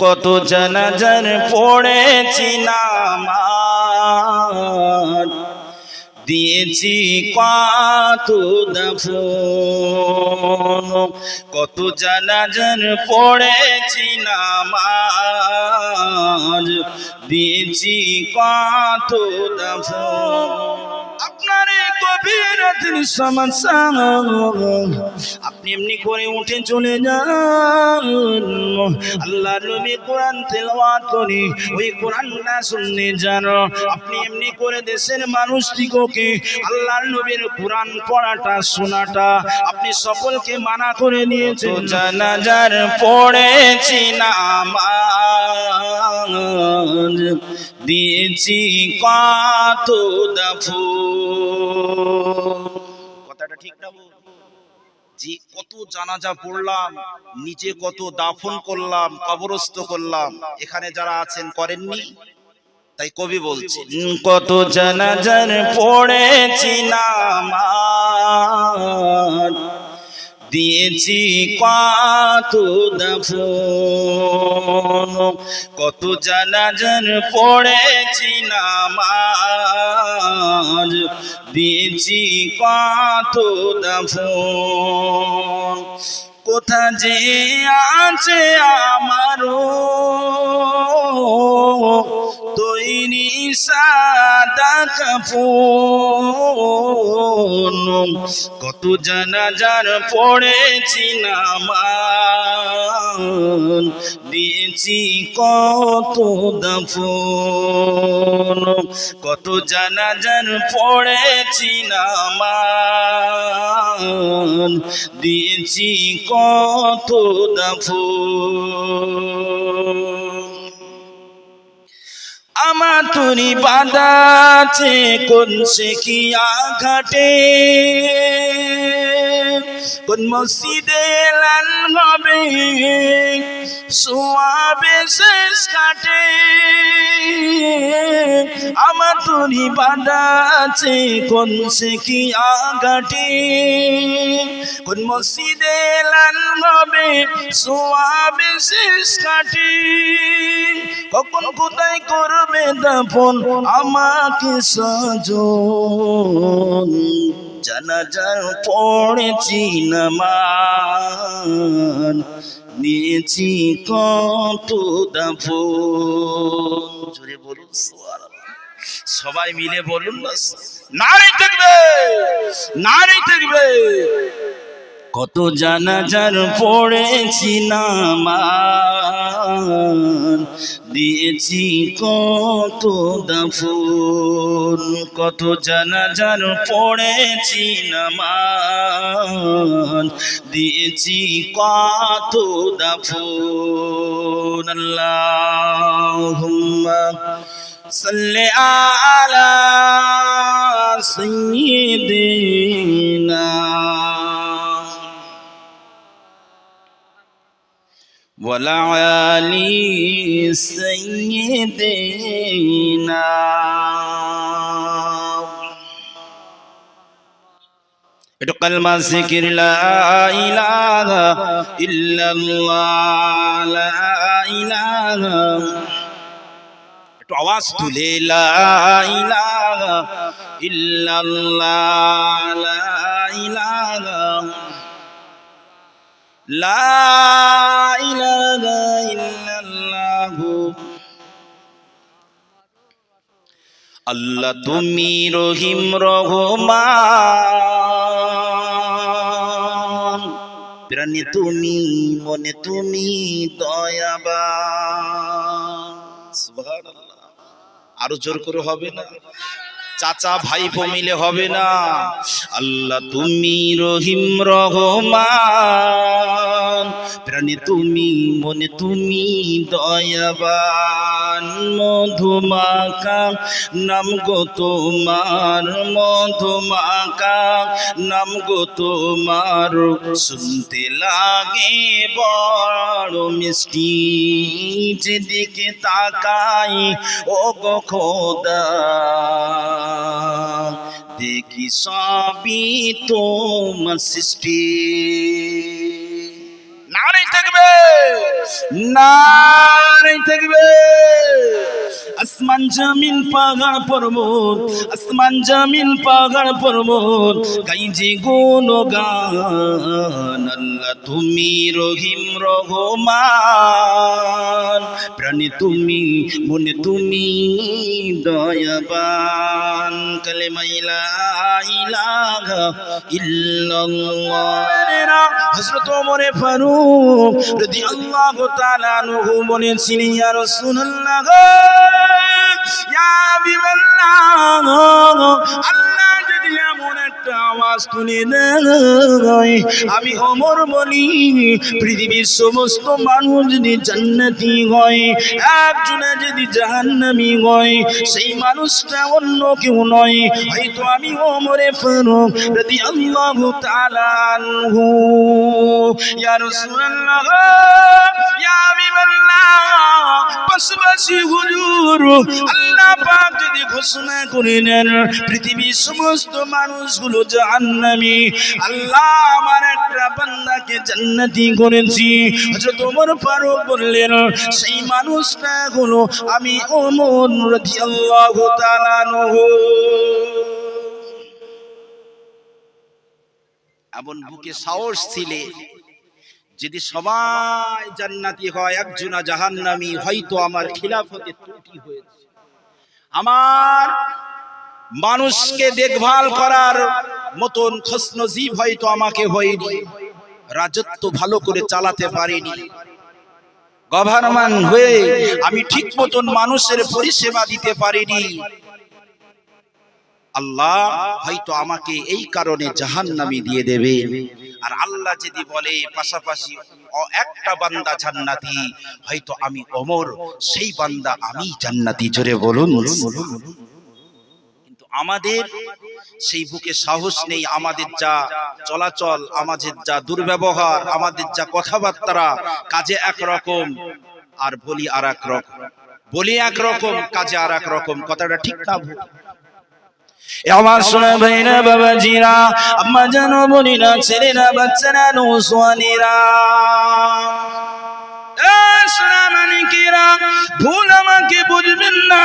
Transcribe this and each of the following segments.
কত জানাজার পড়েছি নামাজ। দিয়েছি কত দফন। কত জানাজার পড়েছি নামাজ। দিয়েছি কত দফন। আপনার রাতের সমস্যা আপনি এমনি করে উঠে চলে যান। আল্লাহ নবী কোরআন তেলাওয়াত করে, ওই কোরআনটা শুনতে যান আপনি এমনি করে দেশের মানুষ দিগকে আল্লাহর নবীর কোরআন পড়াটা, শোনাটা আপনি সকলকে মানা করে দিয়েছেন জানাজার পড়েছি নামাজ, দিয়েছি কত দফু ঠিক না? যে কত জানাজা পড়লাম, নিজে কত দাফন করলাম, কবরস্থ করলাম, এখানে যারা আছেন করেননি তাই কবি বলছে কত জানাজার পড়েছি নামাজ দিয়েছি কত দফন কত জানাজার পড়েছি নামাজ দিয়েছি কত দফন। কোথা যে আছে আমারও তৈরি সাদা কাপন কত জানাজার পড়েছি নামান দিয়েছি কত দফন, কত জানাজার পড়েছি নামান দিয়েছি কত দফন। আমার তুরি বাদাছে কোন সে কি আঘাটে কোন মসজিদে লাল হবে? সোয়াবে শেষ কাটে। আমার তুরি বাদাছে কোন সে কি আঘাটে? কোন মসজিদে লাল হবে? সোয়াবে শেষ কাটে। কখন কোথায় করবে দাফন আমাকে সজন? জানাজার পড়েছি নামান নিয়েছি কত দাফন। জোরে বলুন। সবাই মিলে বলুন না নারী থাকবে নারী থাকবে কত জানাজার পড়েছি নামান দিয়েছি কত দাফন, কত জানাজার পড়েছি নামান দিয়েছি কত দাফন, আল্লাহুম্মা সাল্লি আলা সাইয়্যিদিনা। وعلى سيدنا একটু কালমা জিকির লা ইলাহা ইল্লাল্লাহ লা ইলাহা একটু আওয়াজ তুলে লা ইলাহা ইল্লাল্লাহ লা ইলাহা লা ইলাহা ইল্লাল্লাহু। আল্লাহ তুমি রহিম রহমান। প্রাণে তুমি, মনে তুমি সুবহানাল্লাহ। আরও জোর করে হবে না? চাচা ভাই মিলে হবে না। আল্লাহ তুমি রহিম রহমান। প্রাণে তুমি মনে তুমি মধুমাকা, নাম গো তোমার মধুমাকা, নাম গো তোমার শুনতে লাগে বড় মিষ্টি। যেদিকে তাকাই, ও গো খোদা, দেখি সবই তোমার সৃষ্টি। নারী নারে থাকবে। আসমান জমিন পাগাড় পর্বত আসমান জমিন পাগাড় পর্বত গাই যে গুণ গান আল্লাহ তুমি রহিম রহমান। প্রাণে তুমি, মনে তুমি দয়াবান। কালে মাইলা ইলাহা ইল্লাল্লাহ। হযরত ওমর ফারুক রাদিয়াল্লাহু তাআলা আনহু বলেছিলেন ইয়া ইয়া হাবিবাল্লাহ, আল্লাহ যদি একটা আওয়াজ তুলে দেয় আমি ওমর বলি পৃথিবীর সমস্ত মানুষ যদি জান্নাতি হয়, একজনে যদি জাহান্নামি হয়, সেই মানুষটা অন্য কেউ নয়। হয়তো আমি ওমরে ফারুক রাদিয়াল্লাহু তাআলা আনহু। ইয়া রাসূলুল্লাহ, ইয়া হাবিবাল্লাহ, পাশাপাশি হুজুর, আল্লাহ পাক যদি ঘোষণা করে পৃথিবীর সমস্ত মানুষগুলো জাহান্নামী। আল্লাহ আমার একটা বান্দাকে জান্নাতি করেছি। হযরত ওমর ফারুক বললেন, সেই মানুষটা হলো আমি ওমর রাদিয়াল্লাহু তাআলা এমন বুকে সাহস ছিলে, যদি সবাই জান্নাতি হয়, একজনা জাহান্নামি, হয়তো আমার খিলাফতে ত্রুটি হয়েছে। আমার মানুষকে দেখভাল করার মতন খসনজিব হয়তো আমাকে হয়নি, রাজত্ব ভালো করে চালাতে পারিনি। গভর্নমেন্ট হয়ে আমি ঠিক মতন মানুষের পরিষেবা দিতে পারিনি আল্লাহ হয়তো আমাকে এই কারণে জাহান্নামি দিয়ে দেবে। আর আল্লাহ যদি বলে পাশাপাশি একটা বান্দা জান্নাতি, হয়তো আমি অমর, সেই বান্দা আমি জান্নাতি। জোরে বলুন। কিন্তু আমাদের সেই বুকে সাহস নেই, আমাদের যা চলাচল, আমাদের যা দুর্ব্যবহার, আমাদের যা কথাবার্তা, কাজে একরকম, আর বলি আর এক রকম। বলি একরকম, কাজে আর এক রকম, কথাটা ঠিক না আমার শোনা ভাইরা বাবাজিরা আম্মা জানো বলিরা ছেলেরা বাচ্চারা নৌসোয়ানিরা ভুল আমাকে বুঝবেন না।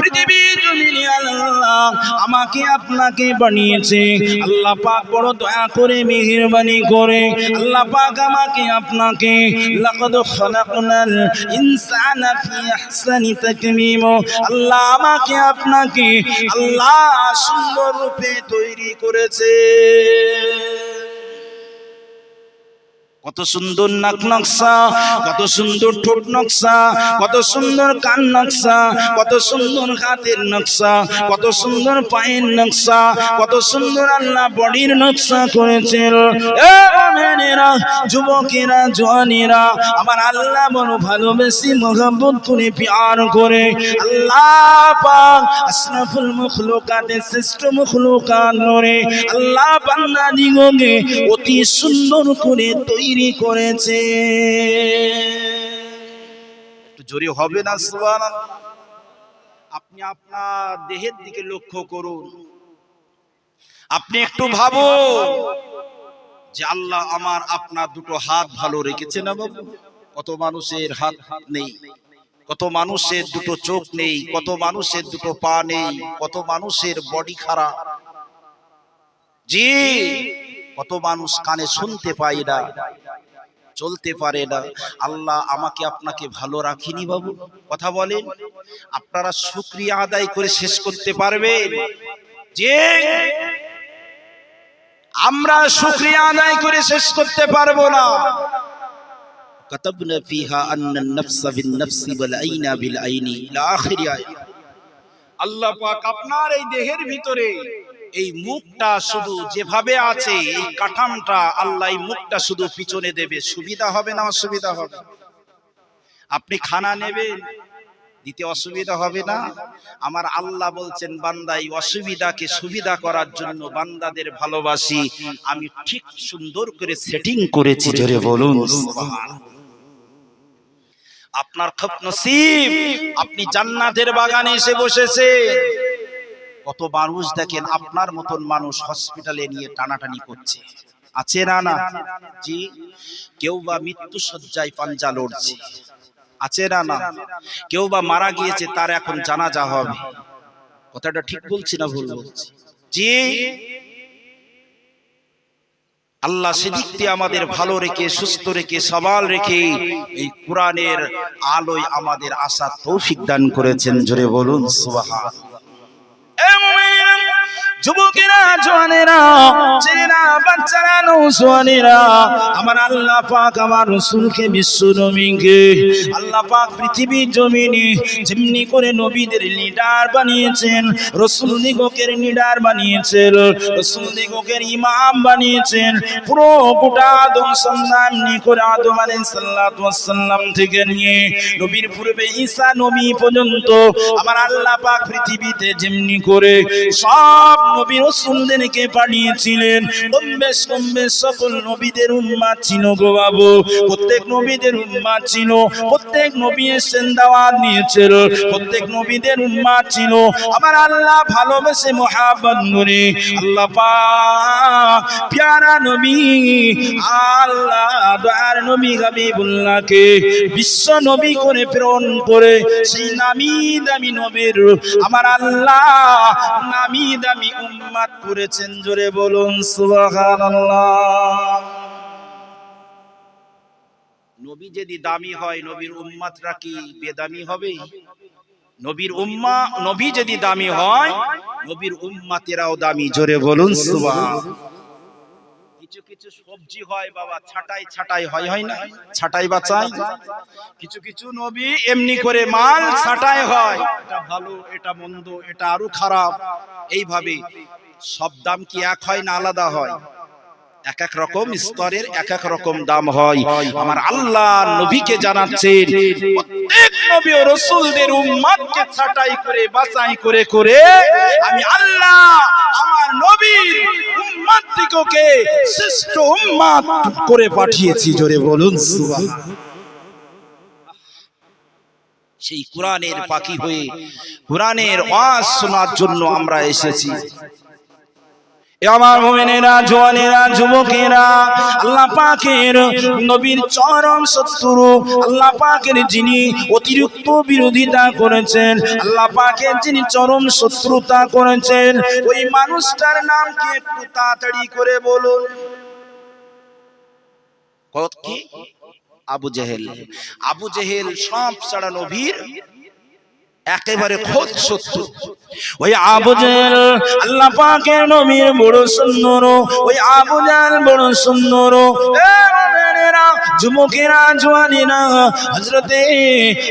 পৃথিবীর জমিনে আল্লাহ আমাকে আপনাকে বানিয়েছে। আল্লাহ পাক বড় দয়া করে, মেহেরবানি করে, আল্লাহ পাক আমাকে আপনাকে লাকাদ খালাকনাল ইনসানা ফি আহসানি তাকমীম। আল্লাহ আমাকে আপনাকে আল্লাহ সুন্দর রূপে তৈরি করেছে। কত সুন্দর নাক নকশা, কত সুন্দর ঠোঁট নকশা, কত সুন্দর কান নকশা, কত সুন্দর হাতের নকশা, কত সুন্দর পায়ের নকশা, কত সুন্দর আল্লাহ বডির নকশা করেছেন। যুবকেরা, জওয়ানেরা, আমার আল্লাহ বড় ভালোবেসে মোহাম্মত করে প্যার করে। আল্লাহ পাক আশরাফুল মখলুকাতে শ্রেষ্ঠ মখলুকাত নরে আল্লাহ বান্দা দিগকে অতি সুন্দর করে তৈরি করেছে একটু জোরে হবে না, সুবহানাল্লাহ। আপনি আপনার দেহের দিকে লক্ষ্য করুন। আপনি একটু ভাবুন যে আল্লাহ আমার আপনার দুটো হাত ভালো রেখেছে না বাবু? কত মানুষের হাত নেই, কত মানুষের দুটো চোখ নেই, কত মানুষের দুটো পা নেই, কত মানুষের বডি খারাপ। জি, কত মানুষ কানে শুনতে পায় না। চলতে পারে না আল্লাহ আমাকে আপনাকে ভালো রাখিনি বাবু কথা বলেন আপনারা শুক্রিয়া আদায় করে শেষ করতে পারবেন যে আমরা শুক্রিয়া আদায় করে শেষ করতে পারবো না كتبنا فيها أن النفس بالنفس والعين بالعين إلى آخر آية আল্লাহ পাক আপনার এই দেহের ভিতরে এই মুখটা শুধু যেভাবে আছে, এই কাঠামটা আল্লাহ এই মুখটা শুধু পিছনে দেবে। সুবিধা হবে না অসুবিধা হবে? আপনি খানা নেবেন, দিতে অসুবিধা হবে না? আমার আল্লাহ বলছেন, বান্দা, এই অসুবিধাকে সুবিধা করার জন্য বান্দাদের ভালোবাসি। আমি ঠিক সুন্দর করে সেটিং করেছি, জোরে বলুন। আপনার খুব নসিব, আপনি জান্নাতের বাগানে এসে বসেছেন। কত মানুষ দেখেন আপনার মতন মানুষ হসপিটালে নিয়ে টানাটানি করছে। আছে না না? জি, কেউ বা মৃত্যু সজ্জায় পাঞ্জা লড়ছে। আছে না না? কেউ বা মারা গিয়েছে, তার এখন জানাজা হবে। কথাটা ঠিক বলছি না ভুল বলছি? জি। আল্লাহ সেদিক আমাদের ভালো রেখে, সুস্থ রেখে, সবাল রেখে এই কোরআনের আলোয় আমাদের আশা তৌফিক দান করেছেন। জোরে বলুন সুবহান যুবকেরা জওয়ানেরা ছেলেরা, বাচ্চারা নৌজওয়ানেরা আমার আল্লাহ পাক আমার রসুলকে বিশ্ব আল্লাহ পাক পৃথিবীর জমিনে যেমনি করে নবীদের লিডার বানিয়েছেন, রসুল দিগকের লিডার বানিয়েছেন, রসুল দিগকের ইমাম বানিয়েছেন, পুরো গোটা আদম সন্ধান করে আদম ওয়াসসালাম থেকে নিয়ে নবীর পূর্বে ঈসা নবী পর্যন্ত আমার আল্লাহ পাক পৃথিবীতে যেমনি করে সব নবী রসুলদেরকে পাঠিয়েছিলেন। কম বেশ কম বেশ সকল নবীদের উম্মাদ ছিল গো বাবু। প্রত্যেক নবীদের উম্মাদ ছিল। প্রত্যেক নবী এসেছেন, দাওয়াত নিয়েছিল প্রত্যেক নবীদের উম্মাদ ছিল। আমার আল্লাহ ভালোবেসে মহাব্বত করে, আল্লাহ পাক প্যারা নবী, আল্লাহ দয়ার নবী হাবিবুল্লাহকে বিশ্ব নবী করে প্রেরণ করে, সেই নামি দামি নবীর, আমার আল্লাহ নামি দামি উম্মাদ করেছেন, জোরে বলুন নবী যদি দামি হয়, নবীর উম্মাতরা কি বেদামি হবে? নবীর উম্মা, নবী যদি দামি হয়, নবীর উম্মাতেরাও দামি, জোরে বলুন সুবহান কিছু কিছু সবজি হয় বাবা, ছাটাই ছাটাই হয় হয় না? ছাটাই বাঁচাই? কিছু কিছু নবী এমনি করে মাল ছাটাই হয়। এটা ভালো, এটা মন্দ, এটা আরও খারাপ। এইভাবে সব দাম কি এক হয় না আলাদা হয়? এক এক রকম স্তরের এক এক রকম দাম হয়। আমার আল্লাহ নবীকে জানাচ্ছেন, প্রত্যেক নবী ও রাসূলদের উম্মতকে ছাঁটাই করে, বাছাই করে করে আমি আল্লাহ আমার নবীর উম্মতদিগকে শ্রেষ্ঠ উম্মাদ করে পাঠিয়েছি, জোরে বলুন সেই কোরআনের পাখি হয়ে, কোরআনের ওয়াজ শোনার জন্য আমরা এসেছি। আমার মোমেনেরা, জোয়ানেরা, যুবকেরা, আল্লাহ পাকের নবীর চরম শত্রু, আল্লাহ পাকের যিনি অতিরিক্ত বিরোধিতা করেছেন, আল্লাহ পাকের যিনি চরম শত্রুতা করেছেন, ওই মানুষটার নাম কি একটু তাড়াতাড়ি করে বলুন? কি? আবু জেহেল। আবু জেহেল সব ছাড়া নবীর একেবারে খোদ শত্রু। ওই আবুজাল আল্লাহ পাকের নবীর বড় সুন্দর। ওই আবুজাল বড় সুন্দর। মুমিনেরা, যুবকেরা জওয়ানেরা হযরতে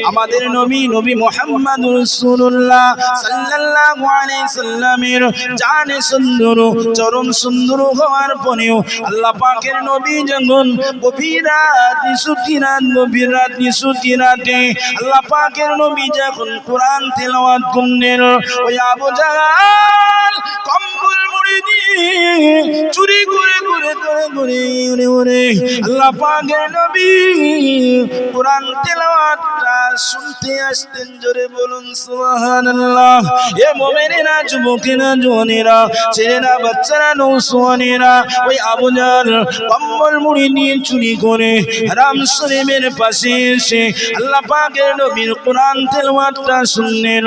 আমাদের নবী নবী মুহাম্মদ রাসূলুল্লাহ সাল্লাল্লাহু আলাইহি সাল্লামের জানে সুন্দর চরম সুন্দর হওয়ার পরেও আল্লাহ পাকের নবী যখন গভীর রাত নিশুতি রাত গভীর রাত নিশুতি রাতে আল্লাহ পাকের নবী যখন কোরআন তেলাওয়াত করলেন ওই আবু জাহাল কম্বল মুড়ি দিয়ে চুরি করে পাকের নবী। কোরআন তেলাওয়াতটা শুনতে আসতেন, জোরে বলুন, সুবহানাল্লাহ। এ মুমিনেরা, যুবকেরা জওয়ানেরা ছেলেরা, বাচ্চারা নৌসওয়ানেরা ওই আবু জাহল কম্বল মুড়ি নিয়ে চুরি করে রাম শরীফের পাশে এসে আল্লাহ পাকের নবীর কোরআন তেলাওয়াতটা শুনলেন।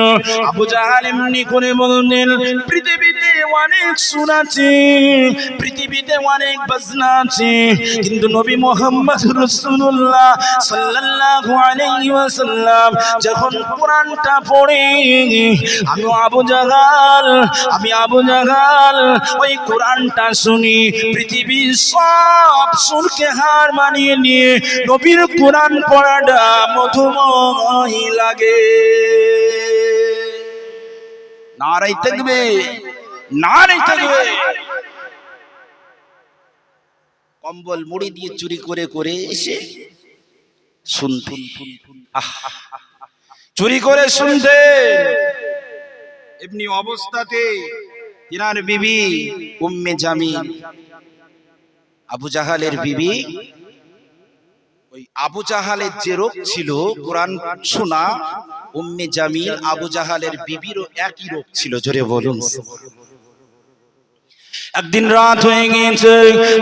আবু জাহাল এমনি করে বললেন, পৃথিবীতে অনেক সুর আছে, পৃথিবীতে অনেক বাজনা আছে, কিন্তু নবী মোহাম্মদ রাসূলুল্লাহ সাল্লাল্লাহু আলাইহি ওয়াসাল্লাম যখন কোরআনটা পড়ে, আমি আবু জাহাল আমি আবু জাহাল ওই কোরআনটা শুনি, পৃথিবীর সব সুরকে হার মানিয়ে নিয়ে নবীর কোরআন পড়াটা মধুময় লাগে। নারাই থাকবে নারাই থাকবে কম্বল মুড়ি দিয়ে চুরি করে করে এসে শুনতে। চুরি করে শুনতে। এমনি অবস্থাতে তিনার বিবি উম্মে জামিল। আবু জাহালের বিবি। ওই আবু জাহালের যে রোগ ছিল কোরআন শোনা উম্মে জামিল আবু জাহালের বিবিরও একই রোগ ছিল জোরে বলুন। একদিন রাত হয়ে গিয়েছে।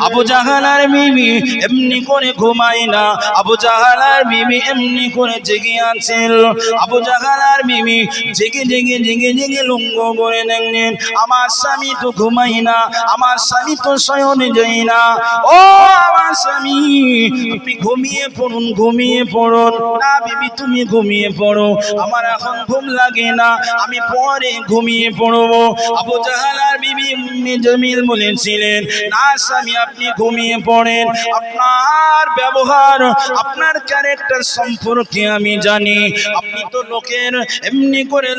আবু জাহালার মিমি এমনি করে ঘুমায় না। আবু জাহালার মিমি এমনি করে জেগে আছেন আবু জাহালার মিমি জেগে জেগে জেগে জেগে লুঙ্গ করে দেখলেন আমার স্বামী তো ঘুমাই না, আমার স্বামী তো শয়নে যাই না। ও আমার স্বামী, আপনি ঘুমিয়ে পড়ুন ঘুমিয়ে পড়ুন। না বিবি, তুমি ঘুমিয়ে পড়ো। আমার এখন ঘুম লাগে না, আমি পরে ঘুমিয়ে পড়ব। আবু জাহালার বিবি জমিল বলেছিলেন না স্বামী, আপনি ঘুমিয়ে পড়েন। আপনার ব্যবহার, আপনার ক্যারেক্টার সম্পর্কে আমি জানি। আপনি তো লোকের এমনি করে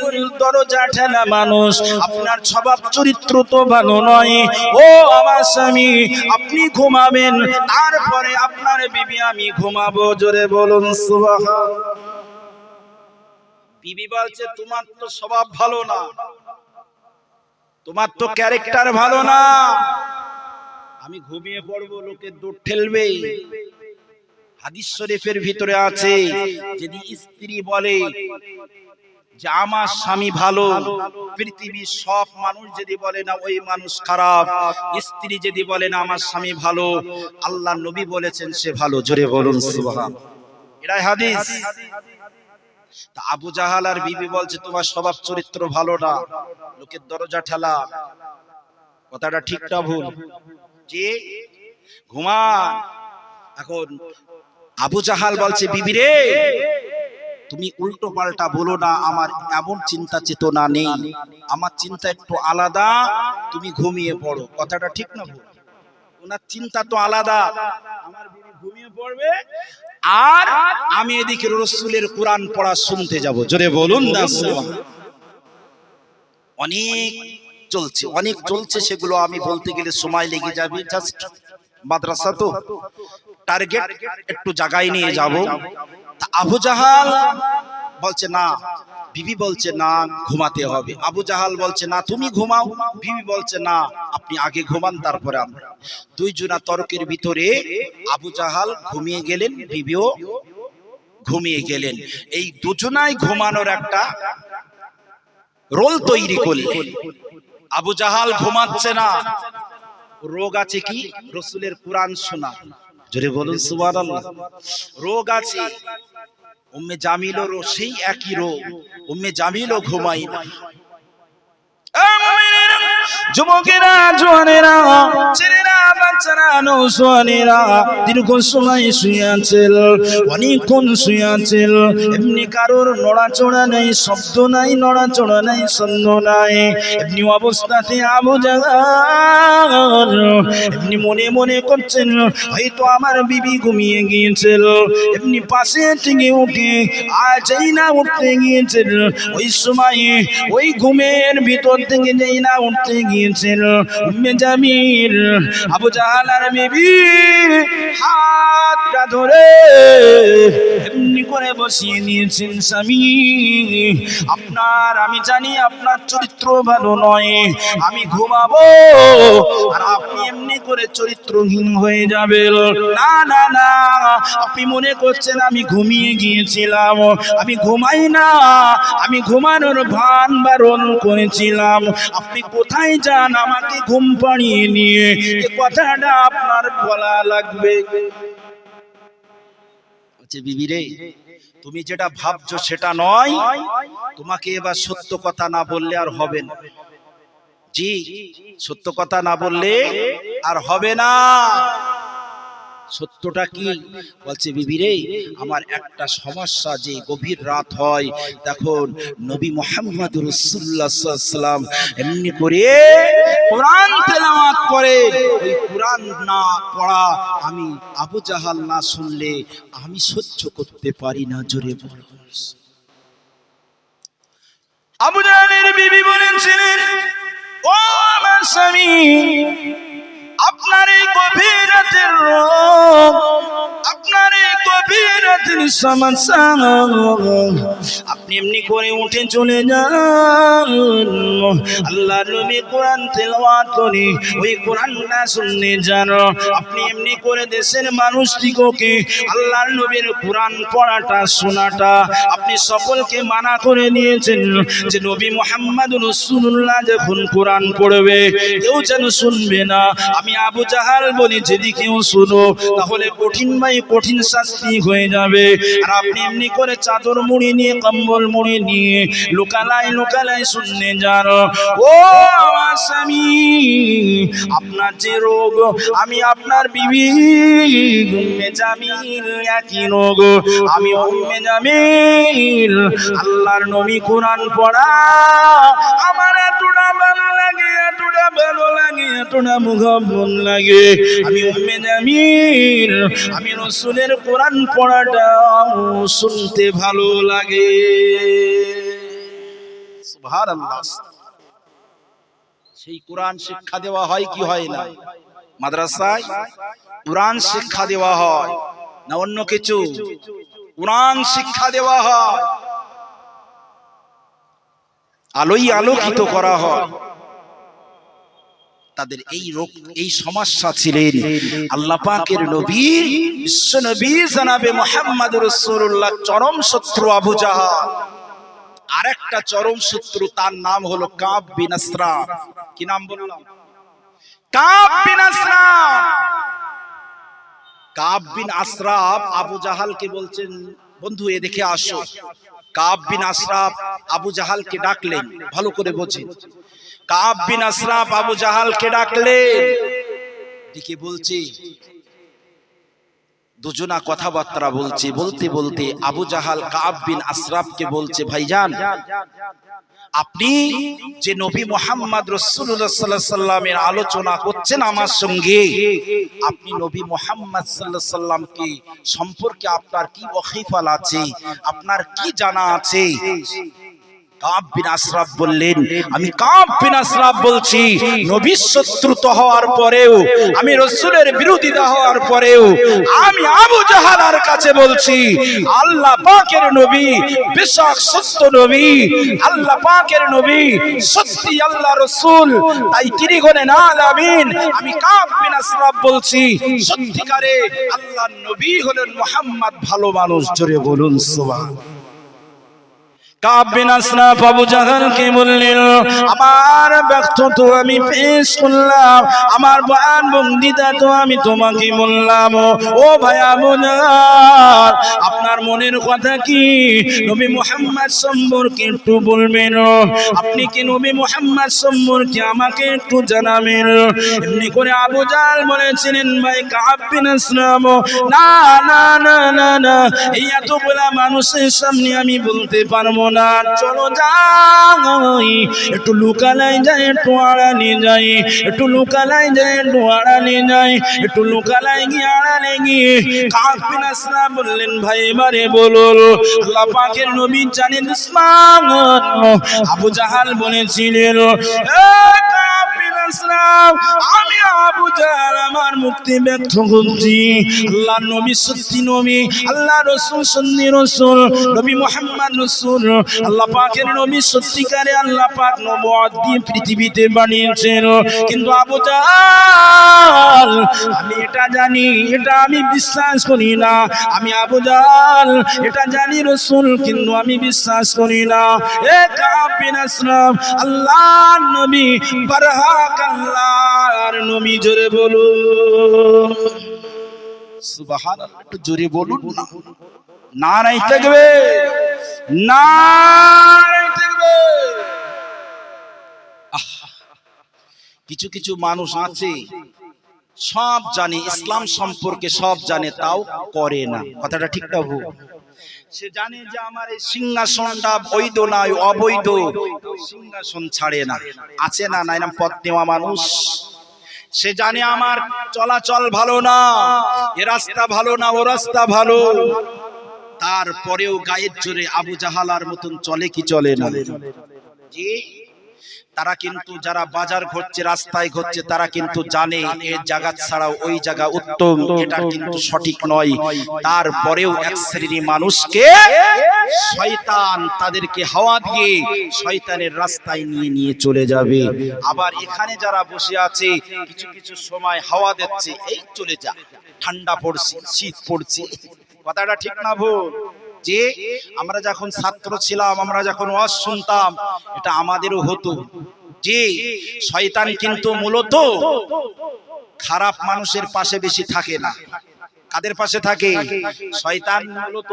দরজা ঠেলা মানুষ। আপনার স্বভাব চরিত্র তো ভালো নয়। ও আমার স্বামী, আপনি ঘুমাবেন। তারপরে আপনার বিবি, আমি ঘুমাবো। জোরে বলুন সুবাহ বিবি বলছে, তোমার তো স্বভাব ভালো না। তোমার তো ক্যারেক্টার ভালো না। আমি ঘুমিয়ে পড়ব লোকের দূর ঠেলবে। হাদিস শরীফের ভিতরে আছে যদি স্ত্রী বলে যে আমার স্বামী ভালো পৃথিবীর সব মানুষ যদি বলে না ওই মানুষ খারাপ। স্ত্রী যদি বলে না আমার স্বামী ভালো আল্লাহ নবী বলেছেন সে ভালো। জোরে বলুন সুবহান। এটাই হাদিস। তা আবু জাহাল আর বিবি বলছে তোমার স্বভাব চরিত্র ভালো না। লোকের দরজা ঠেলা। কথাটা ঠিকটা ভুল। যে ঘুমা এখন আবু জাহাল বলছে, বিবি রে, তুমি উল্টো পাল্টা বলো না, আমার এমন চিন্তা চেতনা নেই। আমার চিন্তা একটু আলাদা, তুমি ঘুমিয়ে পড়ো। কথাটা ঠিক না ওনার চিন্তা তো আলাদা। আমার ঘুমিয়ে পড়বে। আর আমি এদিকে রসুলের কোরআন পড়া শুনতে যাব। জোরে বলুন না অনেক চলছে অনেক চলছে সেগুলো আমি বলতে গেলে সময় লেগে যাবে। জাস্ট মাদ্রাসা তো। টার্গেট একটু জায়গায় নিয়ে যাব। আবু জাহাল বলছে, না, বিবি বলছে, না, ঘুমাতে হবে। আবু জাহাল বলছে, না, তুমি ঘুমাও। বিবি বলছে, না, আপনি আগে ঘুমান, তারপরে আমরা। দুই জনা তর্কের ভিতরে আবু জাহাল ঘুমিয়ে গেলেন, বিবিও ঘুমিয়ে গেলেন। এই দুজনাই ঘুমানোর একটা রোল তৈরি করলেন। আবু জাহাল ঘুমাচ্ছে না। রোগ আছে কি? রসুলের কোরআন শোনা। জোরে বলুন, সুবহানাল্লাহ। রোগ আছে। উম্মে জামিলও সেই একই রোগ উম্মে জামিলও ঘুমাই না। যুবকেরা, জোয়ানেরা, ছেলেরা, বাচ্চারা, নৌসোয়ানেরা, দীর্ঘ সময় শুয়াছিল অনেকক্ষণ শুয়াছিল এমনি কারোর নড়াচড়া নেই, শব্দ নাই, নড়াচড়া নাই, ছন্দ নাই, এমনি অবস্থাতে আবু জাগার এমনি মনে মনে করছেন, হয়তো আমার বিবি ঘুমিয়ে গিয়েছিল এমনি পাশে থেকে উঠে যেই না উঠতে গিয়েছিল ওই সময় ওই ঘুমের ভিতর থেকে যেই না উঠতে গিয়েছিল। উম্মে জামিল, আবু জাহালার বিবি হাতটা ধরে এমনি করে বসিয়ে নিয়েছেন স্বামী। আপনার, আমি জানি আপনার চরিত্র ভালো নয়, আমি ঘুমাবো আর আপনি এমনি করে চরিত্রহীন হয়ে যাবেন। না না না, আপনি মনে করছেন আমি ঘুমিয়ে গিয়েছিলাম, আমি ঘুমাই না, আমি ঘুমানোর ভান বারণ করেছিলাম। আপনি কোথায় যান, আমাকে ঘুম পাড়িয়ে নিয়ে। এ কথাটা আপনার বলা লাগবে। বিবি রে, তুমি যেটা ভাবছ সেটা নয়। তোমাকে এবার সত্য কথা না বললে আর হবে না। জি, সত্য কথা না বললে আর হবে না। সত্যটা কি? বলছে, বিবি রে, আমার একটা সমস্যা যে গভীর রাত হয়। দেখুন, নবী মোহাম্মদ রসুল্লাহাম এমনি করে কোরআন তেলাওয়াত করে। ওই কোরআন না পড়া আমি আবু জাহাল না শুনলে আমি সহ্য করতে পারি না, জোরে বলো আবু জাহালের বিবি বলেছিলেন ও আমার স্বামী আপনার এই গভীর রোগ আপনার এই গভীর সমস্যা আপনি এমনি করে উঠে চলে যান। আল্লাহ নবী কোরআন তেলাওয়াত করে, ওই কোরআনটা শুনতে যান। আপনি এমনি করে দেশের মানুষটিকে আল্লাহর নবীর কোরআন পড়াটা, শোনাটা, আপনি সকলকে মানা করে নিয়েছেন যে নবী মোহাম্মদ রসুল্লাহ যখন কোরআন পড়বে, কেউ যেন শুনবে না। আমি আবু জাহাল বলি যদি কেউ শুনো, তাহলে কঠিন ভাই কঠিন শাস্তি হয়ে যাবে। আর আপনি এমনি করে চাদর মুড়ি নিয়ে, কম্বল মুড়ি নিয়ে, লোকালায় লোকালায় শুনতে যান। ও আমার স্বামী, আপনার যে রোগ, আমি আপনার বিবি জামিল একই রোগ। আমি উম্মে জামিল, আল্লাহর নবী কোরআন পড়া, আমার এতটা ভালো লাগে লাগে। আমি জামিল আমি রসুলের কোরআন পড়াটা শুনতে ভালো লাগে। সেই কোরআন শিক্ষা দেওয়া হয় কি হয় না? মাদ্রাসায় কোরআন শিক্ষা দেওয়া হয় না অন্য কিছু? কোরআন শিক্ষা দেওয়া হয়। আলোই আলোকিত করা হয়। তাদের এই রোগ এই সমস্যা ছিলেন। আল্লাহ পাকের নবী বিশ্ব নবী জানাবে মোহাম্মদ রাসূলুল্লাহ চরম শত্রু আবু জাহাল। আরেকটা চরম শত্রু তার নাম হলো কাব বিন কি নাম বললাম? কাব বিন আসরাফ কাব বিন আসরাফ আবু জাহালকে বলছেন বন্ধু এ দেখে আসো। কাব বিন আসরাফ আবু জাহালকে ডাকলেন ভালো করে বোঝেন। কাব বিন আসরাফ আবু জাহালকে ডাকলেন ডেকে বলছে, দুজনা কথাবার্তা বলছে, বলতে বলতে আবু জাহাল কাব বিন আশরাফকে বলছে, ভাইজান, আপনি যে নবী মোহাম্মদ রসুল্লাহ আলোচনা করছেন আমার সঙ্গে, আপনি নবী মোহাম্মদ সাল্লাহ সম্পর্কে আপনার কি ওয়াকিফাল আছে? আপনার কি জানা আছে? কাব বিন বললেন, আমি কাব বিন বলছি। নবীর শত্রুত হওয়ার পরেও, আমি রসুলের বিরোধিতা হওয়ার পরেও, আমি আবু জাহালার কাছে বলছি, আল্লাহ পাকের নবী বেশক সত্য নবী, আল্লাহ পাকের নবী সত্যি আল্লাহ রসুল, তাই তিনি গনে না আলামিন। আমি কাব বিন আশরাফ বলছি, সত্যিকারে আল্লাহ নবী হলেন মোহাম্মদ ভালো মানুষ, জোরে বলুন সুবহান কাব বিন আসরাফ আবু জাহালকে বললেন? আমার ব্যর্থ আমি পেশ করলাম। আমার বয়ান বন্দিতা তো আমি তোমাকে বললাম, ও আবু জাহাল আপনার মনের কথা কি? নবী মুহাম্মদ সম্পর্কে একটু বলবেন। আপনি কি নবী মুহাম্মদ সম্পর্কে আমাকে একটু জানাবেন? এমনি করে আবু জাহাল বলেছিলেন, ভাই কাব বিন আসরাফ না না না না না, এই এতগুলা মানুষের সামনে আমি বলতে পারব না। চলো যাই, একটু লুকালাই যাই একটু আড়ালে যাই একটু লুকালাই যায় একটু আড়ালে যাই একটু লুকালাই গিয়ে আড়ালে গিয়ে কাফিন আসলা বললেন, ভাই, এবারে বলুন, আল্লাহ পাকের নবী জানেন আবু জাহাল বলেছিলেন "এ আসলাম, আমি আবু জাহাল আমার মুক্তি ব্যর্থ করছি আল্লাহ নবী সত্যি নবী আল্লাহ রসুল সন্নি রসুল নবী মোহাম্মদ রসুল। আল্লাহ পাকের নবী সত্যিকারে আল্লাহ পাক নবুয়ত দিয়ে পৃথিবীতে বানিয়েছেন। কিন্তু আবু জাহাল আমি এটা জানি এটা আমি বিশ্বাস করি না। আমি আবু জাহাল এটা জানি রসুল কিন্তু আমি বিশ্বাস করি না। এ কাবিন আসলাম আল্লাহ নবী বারহাক আল্লাহর জোরে সুবহানাল্লাহ, একটু জোরে বলুন না। থাকবে থাকবে কিছু কিছু মানুষ আছে, সব জানে ইসলাম সম্পর্কে, সব জানে, তাও করে না। কথাটা ঠিক না ভুল। সে জানে যে আমার এই সিংহাসনটা বৈধ নয় অবৈধ। সিংহাসন ছাড়ে না, আছে না না নাম পথ নেওয়া মানুষ। সে জানে আমার চলাচল ভালো না, এ রাস্তা ভালো না, ও রাস্তা ভালো। তারপরেও গায়ের জোরে আবু জাহালার মতন চলে কি চলে না? জি তারা কিন্তু যারা বাজার ঘুরছে রাস্তায় ঘুরছে তারা কিন্তু জানে এই জায়গা ছাড়াও ওই জায়গা উত্তম, এটা কিন্তু সঠিক নয়। তারপরেও এক শ্রেণি মানুষকে শয়তান তাদেরকে হাওয়া দিয়ে শয়তানের রাস্তায় নিয়ে নিয়ে চলে যাবে। আবার এখানে যারা বসে আছে, কিছু কিছু সময় হাওয়া দিচ্ছে, এই চলে যা। ঠান্ডা পড়ছে, শীত পড়ছে। কথাটা ঠিক না ভুল? যে আমরা যখন ছাত্র ছিলাম, আমরা যখন অস শুনতাম, এটা আমাদেরও হতো। যে শয়তান কিন্তু মূলত খারাপ মানুষের পাশে বেশি থাকে না। কাদের পাশে থাকে? শয়তান মূলত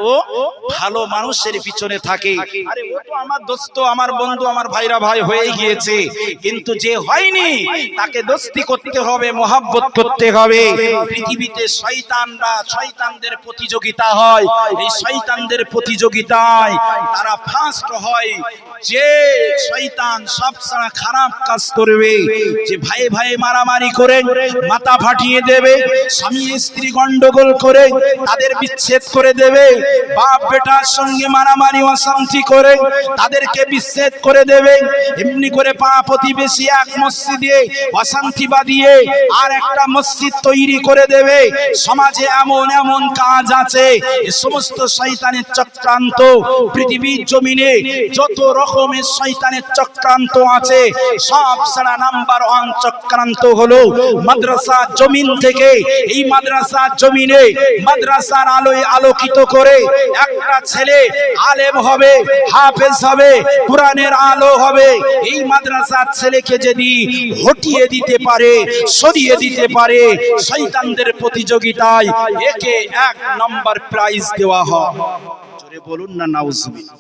ভালো মানুষের পিছনে থাকে। আরে ও আমার দোস্ত, আমার বন্ধু, আমার ভাইরা ভাই হয়ে গিয়েছে। কিন্তু যে হয়নি, তাকে দোস্তি করতে হবে, মোহাব্বত করতে হবে। পৃথিবীতে শয়তানরা শয়তানদের প্রতিযোগিতা হয়। এই শয়তানদের প্রতিযোগিতায় তারা ফার্স্ট হয় যে শয়তান সব খারাপ কাজ করবে, যে ভাই ভাই মারামারি করে, মাথা ফাটিয়ে দেবে, স্বামী স্ত্রী গন্ডগোল করে, তাদের বিচ্ছেদ করে দেবে, বাপ বেটার সঙ্গে মারামারি, অশান্তি করে তাদেরকে বিচ্ছেদ করে দেবে এমনি করে পা প্রতিবেশী এক মসজিদে অশান্তি বাদিয়ে আর একটা মসজিদ তৈরি করে দেবে। সমাজে এমন এমন কাজ আছে, এ সমস্ত শয়তানের চক্রান্ত। পৃথিবীর জমিনে যত রকমের শয়তানের চক্রান্ত আছে, সব সারা নাম্বার ওয়ান চক্রান্ত হলো মাদ্রাসা জমিন থেকে। এই মাদ্রাসা জমিনে মাদ্রাসার আলোয় আলোকিত করে একটা ছেলে আলেম হবে, হাফেজ হবে, কোরআনের আলো হবে। এই মাদ্রাসার ছেলেকে যদি হটিয়ে দিতে পারে, সরিয়ে দিতে পারে, শয়তানদের প্রতিযোগিতায় একে এক নম্বর প্রাইজ দেওয়া হয়। জোরে বলুন না নাউজুবিল্লাহ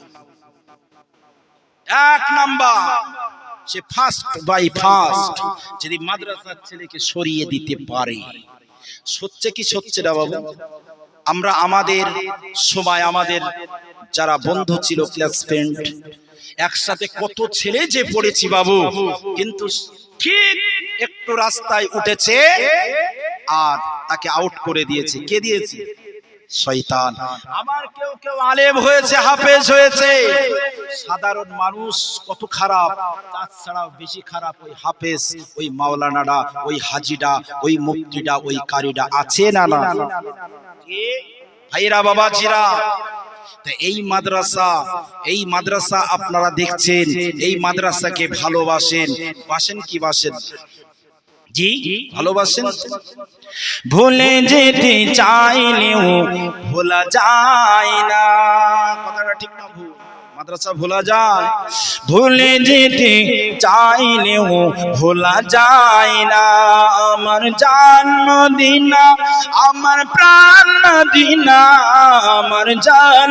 এক নাম্বার, সে ফার্স্ট বাই ফার্স্ট যদি মাদ্রাসার ছেলেকে সরিয়ে দিতে পারে। সচ্ছে কি সচ্ছে না বাবু? আমরা আমাদের সময়, আমাদের যারা বন্ধু ছিল ক্লাস ফ্রেন্ড একসাথে কত ছেলে যে পড়েছি বাবু, কিন্তু ঠিক একটু রাস্তায় উঠেছে আর তাকে আউট করে দিয়েছে। কে দিয়েছে? শয়তান। কেউ কেউ আলেম হয়েছে, হাফেজ হয়েছে। সাধারণ মানুষ কত খারাপ, তাছাড়াও বেশি খারাপ ওই হাফেজ, ওই ওই ওই মুক্তিটা ওই কারিটা আছে না না ভাইরা, বাবাজিরা। তা এই মাদ্রাসা এই মাদ্রাসা আপনারা দেখছেন, এই মাদ্রাসাকে ভালোবাসেন। বাসেন কি বাসেন? জি, ভালোবাসেন? ভুলে যেতে চাইলেও ভোলা যায় না। কথাটা ঠিক না ভুল। মাদ্রাসা ভোলা যায়। ভুলে যেতে চাইলেও ভোলা যায় না। আমার জান দিনা, আমার প্রাণ দিনা, আমার জান